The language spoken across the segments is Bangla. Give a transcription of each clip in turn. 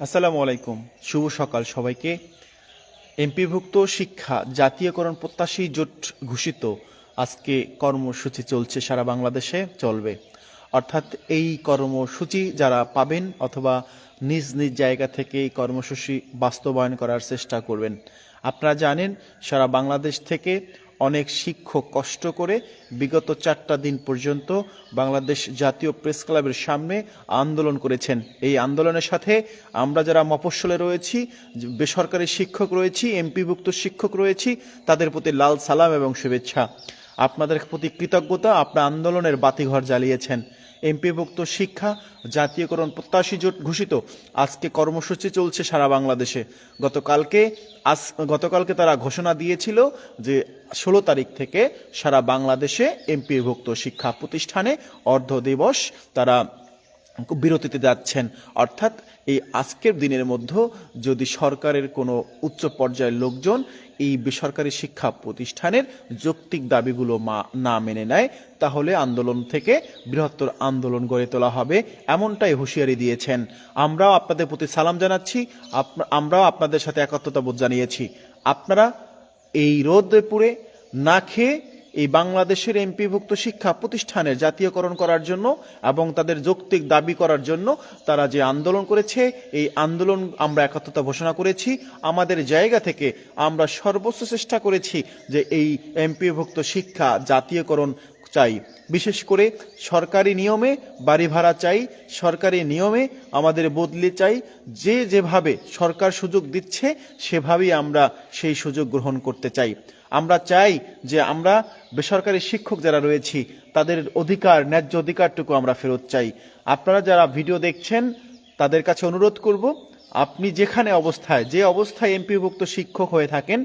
আসসালামু আলাইকুম। শুভ সকাল সবাইকে। এমপিভুক্ত শিক্ষা জাতীয়করণ প্রত্যাশী জোট ঘোষিত। আজকে কর্মসূচি চলছে সারা বাংলাদেশে, চলবে। অর্থাৎ এই কর্মসূচি যারা পাবেন অথবা নিজ নিজ জায়গা থেকে এই কর্মসূচি বাস্তবায়ন করার চেষ্টা করবেন। আপনারা জানেন, সারা বাংলাদেশ থেকে অনেক শিক্ষক কষ্ট করে বিগত চারটা দিন পর্যন্ত বাংলাদেশ জাতীয় প্রেস ক্লাবের সামনে আন্দোলন করেছেন। এই আন্দোলনের সাথে আমরা যারা মফস্বলে রয়েছি, বেসরকারি শিক্ষক রয়েছি, এমপিভুক্ত শিক্ষক রয়েছি, তাদের প্রতি লাল সালাম এবং শুভেচ্ছা। আপনাদের প্রতি কৃতজ্ঞতা আপনার আন্দোলনের বাতিঘর জ্বালিয়েছেন। এমপিভুক্ত শিক্ষা, জাতীয়করণ প্রত্যাশী জোট ঘোষিত। আজকে কর্মসূচি চলছে সারা বাংলাদেশে। গতকালকে, আজ, গতকালকে তারা ঘোষণা দিয়েছিল যে ষোলো তারিখ থেকে সারা বাংলাদেশে এমপিভুক্ত শিক্ষা প্রতিষ্ঠানে অর্ধ দিবস তারা বিরতিতে যাচ্ছেন। অর্থাৎ এই আজকের দিনের মধ্যে যদি সরকারের কোনো উচ্চ পর্যায়ের লোকজন এই বেসরকারি শিক্ষা প্রতিষ্ঠানের যৌক্তিক দাবিগুলো মা, না মেনে নেয়, তাহলে আন্দোলন থেকে বৃহত্তর আন্দোলন গড়ে তোলা হবে, এমনটাই হুঁশিয়ারি দিয়েছেন। আমরাও আপনাদের প্রতি সালাম জানাচ্ছি আমরাও আপনাদের সাথে একাত্মতাবোধ জানিয়েছি। আপনারা এই রোদে পুড়ে না খেয়ে এই বাংলাদেশের এমপিভুক্ত শিক্ষা প্রতিষ্ঠানের জাতীয়করণ করার জন্য এবং তাদের যৌক্তিক দাবি করার জন্য তারা যে আন্দোলন করেছে, এই আন্দোলন আমরা একাত্মতা ঘোষণা করেছি। আমাদের জায়গা থেকে আমরা সর্বোচ্চ চেষ্টা করেছি যে এই এমপিভুক্ত শিক্ষা জাতীয়করণ চাই। বিশেষ করে সরকারি নিয়মে বাড়ি ভাড়া চাই, সরকারি নিয়মে আমাদের বদলি চাই। যে যেভাবে সরকার সুযোগ দিচ্ছে, সেভাবেই আমরা সেই সুযোগ গ্রহণ করতে চাই। আমরা চাই যে আমরা বেসরকারি শিক্ষক যারা রয়েছি, তাদের অধিকার, ন্যায্য অধিকারটুকু আমরা ফেরত চাই। আপনারা যারা ভিডিও দেখছেন, তাদের কাছে অনুরোধ করব, আপনি যেখানে অবস্থায়, যে অবস্থায় এমপিভুক্ত শিক্ষক হয়ে থাকেন,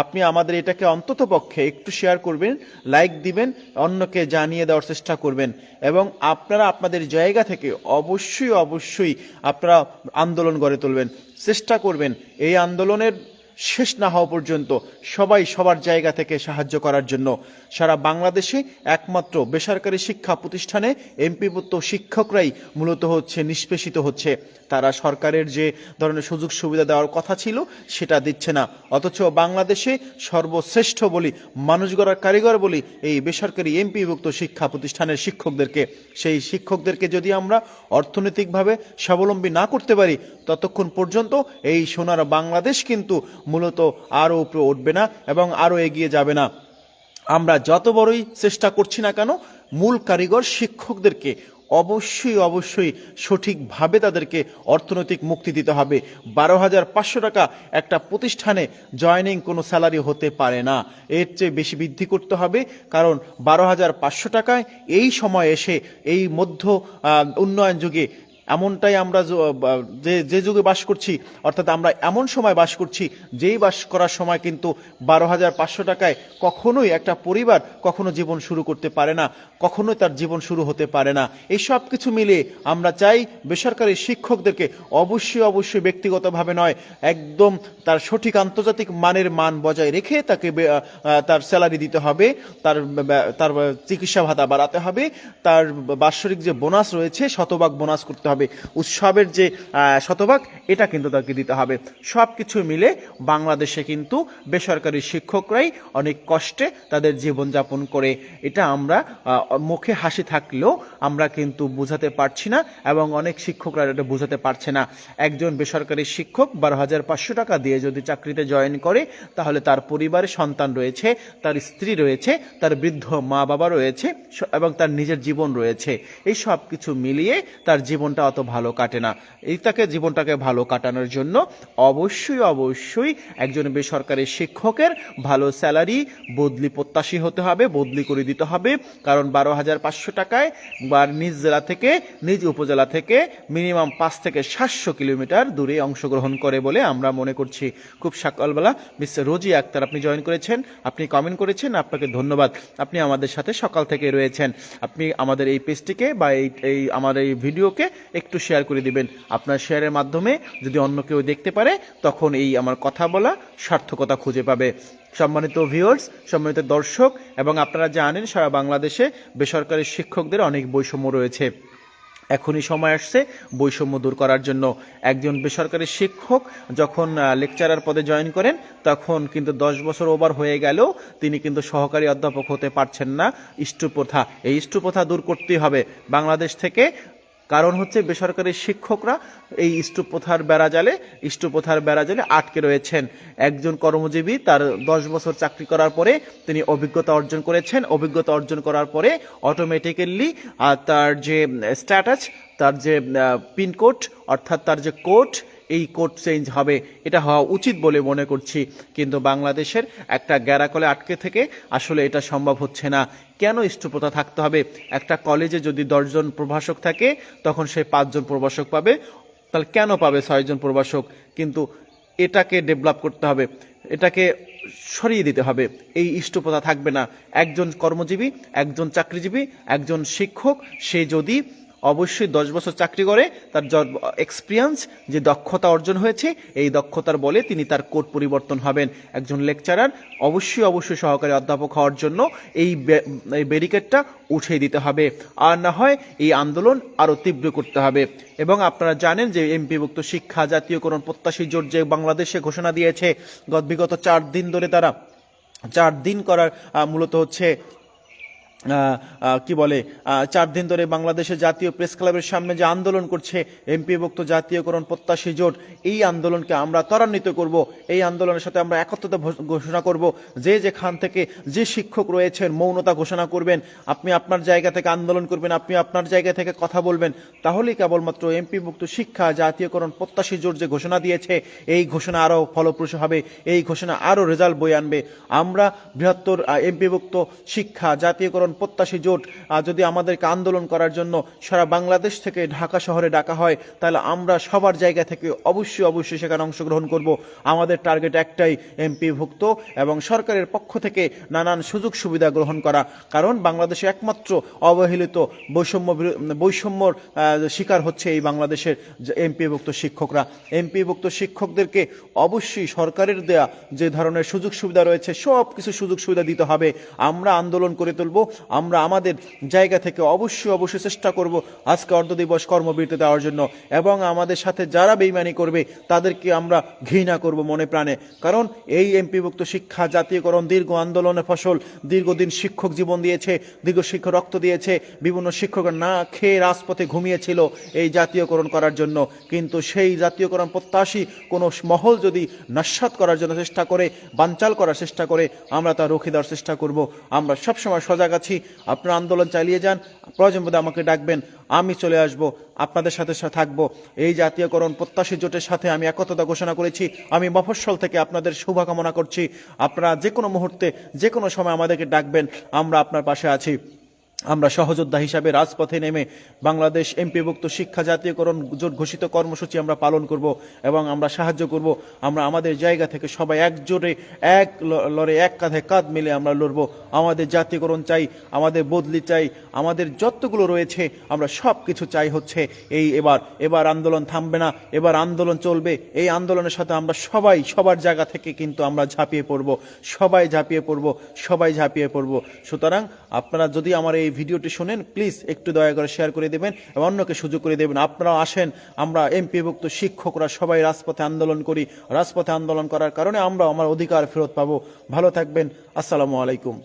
আপনি আমাদের এটাকে অন্তত পক্ষে একটু শেয়ার করবেন লাইক দিবেন, অন্যকে জানিয়ে দেওয়ার চেষ্টা করবেন। এবং আপনারা আপনাদের জায়গা থেকে অবশ্যই অবশ্যই আপনারা আন্দোলন গড়ে তুলবেন। চেষ্টা করবেন, এই আন্দোলনের শেষ না হওয়া পর্যন্ত সবাই সবার জায়গা থেকে সাহায্য করার জন্য সারা বাংলাদেশে একমাত্র বেসরকারি শিক্ষা প্রতিষ্ঠানে এমপিভুক্ত শিক্ষকরাই মূলত হচ্ছে, নিষ্পেষিত হচ্ছে। তারা সরকারের যে ধরনের সুযোগ সুবিধা দেওয়ার কথা ছিল সেটা দিচ্ছে না। অথচ বাংলাদেশে সর্বশ্রেষ্ঠ বলি, মানুষ গড়ার কারিগর বলি এই বেসরকারি এমপিভুক্ত শিক্ষা প্রতিষ্ঠানের শিক্ষকদেরকে। সেই শিক্ষকদেরকে যদি আমরা অর্থনৈতিকভাবে স্বাবলম্বী না করতে পারি, ততক্ষণ পর্যন্ত এই সোনার বাংলাদেশ কিন্তু মূলত আরও উপরে উঠবে না এবং আরও এগিয়ে যাবে না। আমরা যত বড়ই চেষ্টা করছি না কেন, মূল কারিগর শিক্ষকদেরকে অবশ্যই অবশ্যই সঠিকভাবে তাদেরকে অর্থনৈতিক মুক্তি দিতে হবে। বারো হাজার পাঁচশো টাকা একটা প্রতিষ্ঠানে জয়নিং কোনো স্যালারি হতে পারে না। এর চেয়ে বেশি বৃদ্ধি করতে হবে, কারণ বারো হাজার পাঁচশো টাকায় এই সময় এসে এই মধ্য উন্নয়ন যুগে এমনটাই আমরা যে যে যুগে বাস করছি, অর্থাৎ আমরা এমন সময় বাস করছি, যেই বাস করার সময় কিন্তু বারো হাজার পাঁচশো টাকায় কখনোই একটা পরিবার কখনো জীবন শুরু করতে পারে না, কখনোই তার জীবন শুরু হতে পারে না। এই সব কিছু মিলিয়ে আমরা চাই বেসরকারি শিক্ষকদেরকে অবশ্যই অবশ্যই ব্যক্তিগতভাবে নয়, একদম তার সঠিক আন্তর্জাতিক মানের মান বজায় রেখে তাকে তার স্যালারি দিতে হবে, তার তার চিকিৎসা ভাতা বাড়াতে হবে, তার বাৎসরিক যে বোনাস রয়েছে, শতভাগ বোনাস করতে হবে। উৎসবের যে শতভাগ, এটা কিন্তু তাকে দিতে হবে। সব কিছু মিলে বাংলাদেশে কিন্তু বেসরকারি শিক্ষকরাই অনেক কষ্টে তাদের জীবনযাপন করে। এটা আমরা মুখে হাসি থাকলেও আমরা কিন্তু বোঝাতে পারছি না এবং অনেক শিক্ষকরা এটা বোঝাতে পারছে না। একজন বেসরকারি শিক্ষক বারো হাজার পাঁচশো টাকা দিয়ে যদি চাকরিতে জয়েন করে, তাহলে তার পরিবারে সন্তান রয়েছে, তার স্ত্রী রয়েছে, তার বৃদ্ধ মা বাবা রয়েছে এবং তার নিজের জীবন রয়েছে। এই সব কিছু মিলিয়ে তার জীবনটা অত ভালো কাটে না। এই তাকে জীবনটাকে ভালো কাটানোর জন্য অবশ্যই অবশ্যই একজন বেসরকারি শিক্ষকের ভালো স্যালারি, বদলি প্রত্যাশী হতে হবে, বদলি করে দিতে হবে। কারণ বারো হাজার পাঁচশো টাকায় বা নিজ জেলা থেকে, নিজ উপজেলা থেকে মিনিমাম পাঁচ থেকে সাতশো কিলোমিটার দূরে অংশগ্রহণ করে বলে আমরা মনে করছি। খুব সকালবেলা মিস্টার রোজি আক্তার আপনি জয়েন করেছেন, আপনি কমেন্ট করেছেন, আপনাকে ধন্যবাদ। আপনি আমাদের সাথে সকাল থেকে রয়েছেন। আপনি আমাদের এই পেজটিকে বা এই এই আমার এই ভিডিওকে একটু শেয়ার করে দিবেন। আপনার শেয়ারের মাধ্যমে যদি অন্য কেউ দেখতে পারে, তখন এই আমার কথা বলা সার্থকতা খুঁজে পাবে। সম্মানিত ভিউয়ার্স সম্মানিত দর্শক, এবং আপনারা জানেন সারা বাংলাদেশে বেসরকারি শিক্ষকদের অনেক বৈষম্য রয়েছে। এখনই সময় আসছে বৈষম্য দূর করার জন্য। একজন বেসরকারি শিক্ষক যখন লেকচারার পদে জয়েন করেন, তখন কিন্তু দশ বছর ওভার হয়ে গেলেও তিনি কিন্তু সহকারী অধ্যাপক হতে পারছেন না। ইষ্টপ্রথা, এই ইষ্টপ্রথা দূর করতেই হবে। বাংলাদেশ থেকে কারণ হচ্ছে বেসরকারি শিক্ষকরা এই ইষ্টপ্রথার বেড়াজালে ইষ্টপ্রথার বেড়াজালে আটকে রয়েছেন। একজন কর্মজীবী তার দশ বছর চাকরি করার পরে তিনি অভিজ্ঞতা অর্জন করেছেন। অভিজ্ঞতা অর্জন করার পরে অটোমেটিক্যালি তার যে স্ট্যাটাস তার যে পিনকোড অর্থাৎ তার যে কোড এই কোড চেঞ্জ হবে। এটা হওয়া উচিত বলে মনে করছি। কিন্তু বাংলাদেশের একটা গ্যারাকলে আটকে থেকে আসলে এটা সম্ভব হচ্ছে না। কেন ইষ্টপ্রথা থাকতে হবে? একটা কলেজে যদি দশজন প্রভাষক থাকে, তখন সে পাঁচজন প্রভাষক পাবে। তাহলে কেন পাবে ছয়জন প্রভাষক? কিন্তু এটাকে ডেভেলপ করতে হবে। এটাকে সরিয়ে দিতে হবে। এই ইষ্টপ্রথা থাকবে না। একজন কর্মজীবী, একজন চাকরিজীবী, একজন শিক্ষক, সে যদি অবশ্যই দশ বছর চাকরি করে, তার এক্সপিরিয়েন্স যে দক্ষতা অর্জন হয়েছে, এই দক্ষতার বলে তিনি তার কোড পরিবর্তন হবেন। একজন লেকচারার অবশ্যই অবশ্যই সহকারী অধ্যাপক হওয়ার জন্য এই ব্যারিকেডটা উঠিয়ে দিতে হবে। আর না হয় এই আন্দোলন আরও তীব্র করতে হবে। এবং আপনারা জানেন যে এমপিভুক্ত শিক্ষা, জাতীয়করণ, প্রত্যাশী জোট যে বাংলাদেশে ঘোষণা দিয়েছে, গত বিগত চার দিন ধরে তারা, চার দিন করার মূলত হচ্ছে কি বলে চার দিন ধরে বাংলাদেশের জাতীয় প্রেস ক্লাবের সামনে যে আন্দোলন করছে, এমপিভুক্ত জাতীয়করণ প্রত্যাশী জোট, এই আন্দোলনকে আমরা ত্বরান্বিত করব, এই আন্দোলনের সাথে আমরা একত্রতা ঘোষণা করব, যে যেখান থেকে যে শিক্ষক রয়েছেন, মৌনতা ঘোষণা করবেন, আপনি আপনার জায়গা থেকে আন্দোলন করবেন, আপনি আপনার জায়গা থেকে কথা বলবেন, তাহলেই কেবলমাত্র এমপিভুক্ত শিক্ষা, জাতীয়করণ প্রত্যাশী জোট যে ঘোষণা দিয়েছে, এই ঘোষণা আরও ফলপ্রসূ হবে, এই ঘোষণা আরও রেজাল্ট বয়ে আনবে। আমরা বৃহত্তর এমপিভুক্ত শিক্ষা, জাতীয়করণ প্রত্যাশী জোট যদি আমাদেরকে আন্দোলন করার জন্য সারা বাংলাদেশ থেকে ঢাকা শহরে ডাকা হয়, তাহলে আমরা সবার জায়গা থেকে অবশ্যই অবশ্যই সেখানে অংশগ্রহণ করব। আমাদের টার্গেট একটাই, এমপিভুক্ত এবং সরকারের পক্ষ থেকে নানান সুযোগ সুবিধা গ্রহণ করা। কারণ বাংলাদেশে একমাত্র অবহেলিত বৈষম্য বৈষম্যর শিকার হচ্ছে এই বাংলাদেশের এমপিভুক্ত শিক্ষকরা। এমপিভুক্ত শিক্ষকদেরকে অবশ্যই সরকারের দেয়া যে ধরনের সুযোগ সুবিধা রয়েছে সব কিছু সুযোগ সুবিধা দিতে হবে। আমরা আন্দোলন করে তুলব আমরা আমাদের জায়গা থেকে অবশ্যই অবশ্যই চেষ্টা করব আজকে অর্ধ দিবস কর্মবিরতি দেওয়ার জন্য। এবং আমাদের সাথে যারা বেইমানি করবে, তাদেরকে আমরা ঘৃণা করব মনে প্রাণে। কারণ এই এমপিভুক্ত শিক্ষা, জাতীয়করণ, দীর্ঘ আন্দোলনের ফসল, দীর্ঘদিন শিক্ষক জীবন দিয়েছে, দীর্ঘ শিক্ষক রক্ত দিয়েছে, বিভিন্ন শিক্ষক না খেয়ে রাজপথে ঘুমিয়েছিল এই জাতীয়করণ করার জন্য। কিন্তু সেই জাতীয়করণ প্রত্যাশী কোনো মহল যদি নস্বাত করার জন্য চেষ্টা করে, বানচাল করার চেষ্টা করে, আমরা তা রুখে দেওয়ার চেষ্টা করব। আমরা সবসময় সজাগ আছি আপনারা আন্দোলন চালিয়ে যান। প্রয়োজন বোধে আমাকে ডাকবেন। আমি চলে আসব, আপনাদের সাথে সাথে থাকব। এই জাতীয়করণ প্রত্যাশী জোটের সাথে আমি একতা ঘোষণা করেছি। আমি মফস্বল থেকে আপনাদের শুভকামনা করছি। আপনারা যে কোনো মুহূর্তে যে কোনো সময় আমাদেরকে ডাকবেন। আমরা আপনার পাশে আছি। আমরা সহযোদ্ধা হিসাবে রাজপথে নেমে বাংলাদেশ এমপিভুক্ত শিক্ষা জাতীয়করণ জোট ঘোষিত কর্মসূচি আমরা পালন করব এবং আমরা সাহায্য করব। আমরা আমাদের জায়গা থেকে সবাই একজোটে এক লড়ে এক কাঁধে কাঁধ মিলে আমরা লড়ব। আমাদের জাতীয়করণ চাই, আমাদের বদলি চাই, আমাদের যতগুলো রয়েছে আমরা সব কিছু চাই হচ্ছে এই এবার। এবার আন্দোলন থামবে না, এবার আন্দোলন চলবে। এই আন্দোলনের সাথে আমরা সবাই, সবার জায়গা থেকে কিন্তু আমরা ঝাঁপিয়ে পড়ব। সবাই ঝাঁপিয়ে পড়ব, সবাই ঝাঁপিয়ে পড়ব। সুতরাং আপনারা যদি আমার এই ভিডিওটি শোনেন প্লিজ একটু দয়া করে শেয়ার করে দেবেন এবং অন্যকে সুযোগ করে দেবেন। আপনারা আসেন, আমরা এমপিভুক্ত শিক্ষকরা সবাই রাজপথে আন্দোলন করি। রাজপথে আন্দোলন করার কারণে আমরা আমার অধিকার ফেরত পাবো। ভালো থাকবেন, আসসালামু আলাইকুম।